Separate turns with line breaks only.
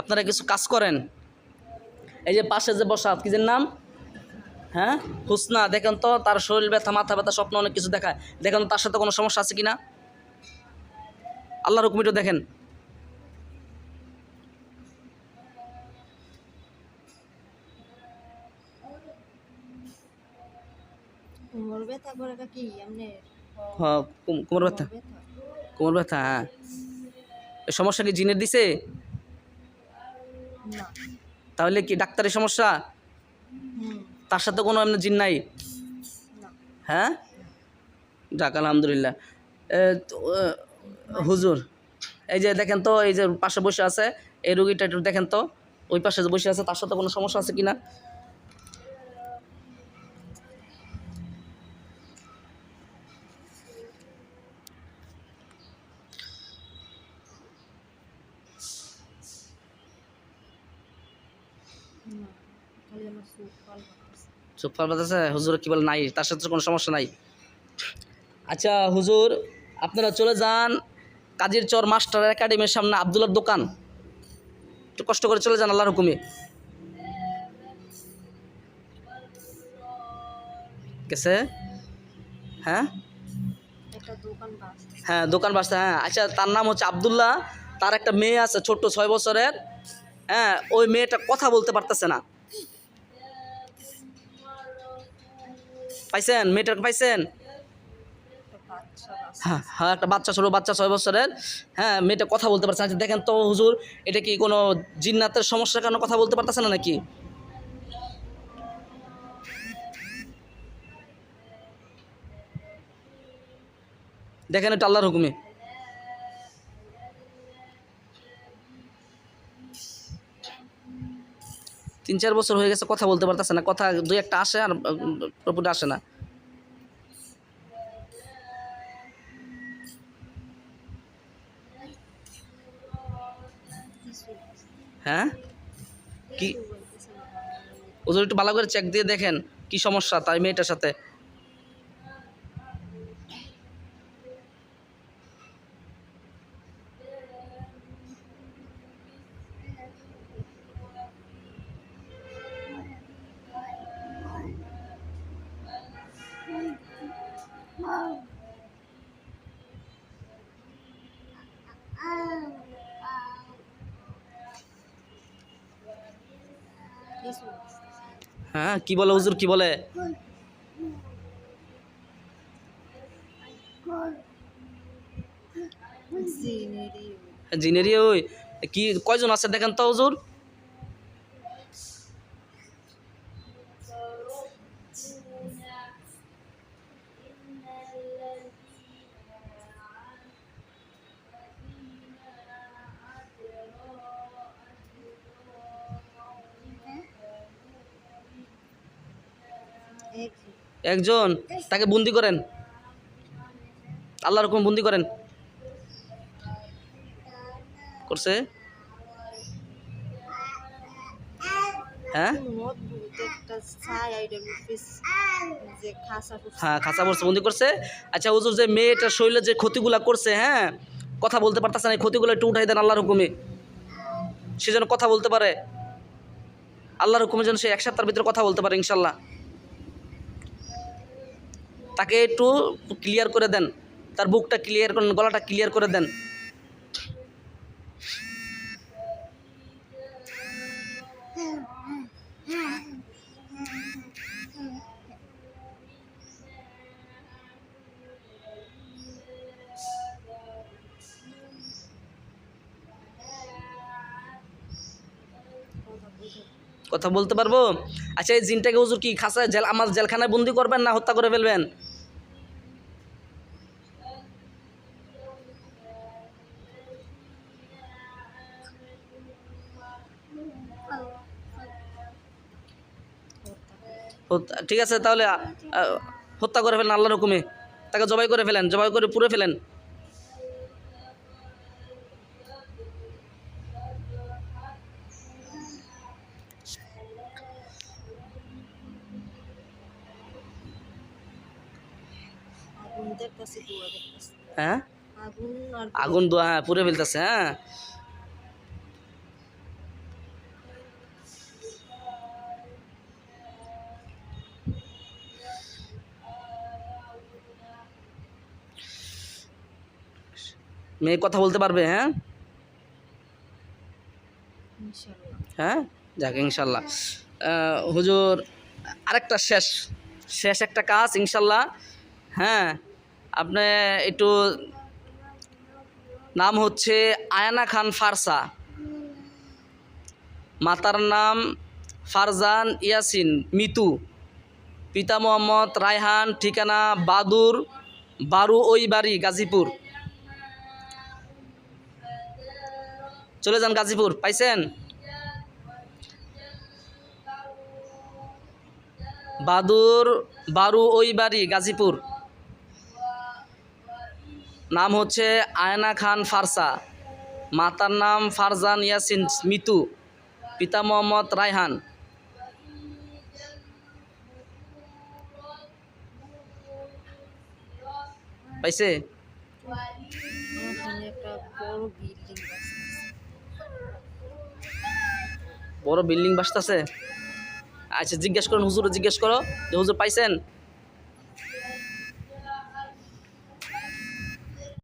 আপনারা কিছু কাজ করেন। এই যে পাশে যে বসা কি যে নাম? হ্যাঁ? হুসনা দেখেন তো তার শরীর ব্যথা মাথা ব্যথা স্বপ্ন অনেক কিছু দেখায়। দেখেন তার সাথে কোনো সমস্যা আছে কি না আল্লাহর হুকুমিটা দেখেন।
কোমর ব্যথা করে কি এমনি?
হ্যাঁ কোমর ব্যথা। কোমর ব্যথা। হ্যাঁ। সমস্যা কি জিনের দিছে? তাহলে কি ডাক্তারের সমস্যা? তার সাথে কোনো এমনি জিন নাই? হ্যাঁ? যাক আলহামদুলিল্লাহ। হুজুর এই যে দেখেন তো এই যে পাশে বসে আছে এই রুগীটা একটু দেখেন তো ওই পাশে যে বসে আছে তার সাথে কোনো সমস্যা আছে কি না
ফল
চুপ হুজুর কি বলে? নাই তার সাথে কোনো সমস্যা নাই। আচ্ছা হুজুর আপনারা চলে যান কাজীর চর মাস্টার একাডেমির সামনে আবদুল্লার দোকান। একটু কষ্ট করে চলে যান আল্লাহর হুকুমে। গেছে? হ্যাঁ? হ্যাঁ দোকান বাসা হ্যাঁ। আচ্ছা তার নাম হচ্ছে আবদুল্লাহ। তার একটা মেয়ে আছে ছোট্ট ছয় বছরের। হ্যাঁ ওই মেয়েটা কথা বলতে পারতেছে না। পাইছেন? মেয়েটাকে পাইছেন? হ্যাঁ হ্যাঁ একটা বাচ্চা ছোটো বাচ্চা ছয় বছরের। হ্যাঁ মেয়েটা কথা বলতে পারছে না। আচ্ছা, দেখেন তো হুজুর এটা কি কোনো জিন্নাতের সমস্যার কারণে কথা বলতে পারতেছে না নাকি? দেখেন এটা আল্লাহর হুকুমে। তিন চার বছর হয়ে গেছে কথা বলতে পারতেছে না। কথা দুই একটা আসে আর পুরোপুরি আসে না। হ্যাঁ? কি? ওদের একটু ভালো করে চেক দিয়ে দেখেন কি সমস্যা তাই মেয়েটার সাথে। হ্যাঁ কি বলে হুজুর কি বলে?
জিনেরই
জিনেরি ওই। কি কয়জন আছে দেখেন তো হুজুর
এক
একজন, তাকে বন্দি করেন। আল্লাহ রকম বন্দি করেন। করছে? হ্যাঁ? হ্যাঁ খাঁচা বলছে বন্দি করছে। আচ্ছা হুজুর, যে মেয়েটার শরীরে যে ক্ষতিগুলা করছে হ্যাঁ? কথা বলতে পারতেছে না ক্ষতিগুলো একটু উঠাই দেন আল্লাহর হুকুমে। সে যেন কথা বলতে পারে। আল্লাহর হুকুমে যেন সে এক সপ্তাহের ভিতরে কথা বলতে পারে, ইনশাল্লাহ। তাকে একটু ক্লিয়ার করে দেন। তার বুকটা ক্লিয়ার করেন, গলাটা ক্লিয়ার করে দেন। কথা বলতে পারব? আচ্ছা এই জিনটাকে হুজুর কি খাসা জেল আমার জেলখানায় বন্দি করবেন না হত্যা করে ফেলবেন? ঠিক আছে তাহলে হত্যা করে ফেলেন আল্লাহর হুকুমে। তাকে জবাই করে ফেলেন জবাই করে পুড়ে ফেলেন। হ্যাঁ?
আগুন
দোয়া হ্যাঁ পুড়ে ফেলতেছে হ্যাঁ। মেয়ে কথা বলতে পারবে হ্যাঁ? হ্যাঁ? যাক ইনশাল্লাহ হুজুর আরেকটা শেষ শেষ একটা কাজ ইনশাল্লাহ হ্যাঁ আপনি একটু নাম হচ্ছে আয়ানা খান ফারসা। মাতার নাম ফারজান ইয়াসিন মিতু। পিতা মোহাম্মদ রায়হান ঠিকানা বাদুর বারু ওই বাড়ি গাজীপুর। চলে যান গাজীপুর, পাইছেন? বাদুর বারু ওই বাড়ি গাজীপুর। নাম হচ্ছে আয়না খান ফারসা। মাতার নাম ফারজান ইয়াসিন মিতু। পিতা মোহাম্মদ রায়হান। পাইছে?
একটা বড় বিল্ডিং আছে
বড় বিল্ডিং বাসতেছে। আচ্ছা জিজ্ঞেস করেন হুজুরে জিজ্ঞেস করো যে হুজুর পাইছেন?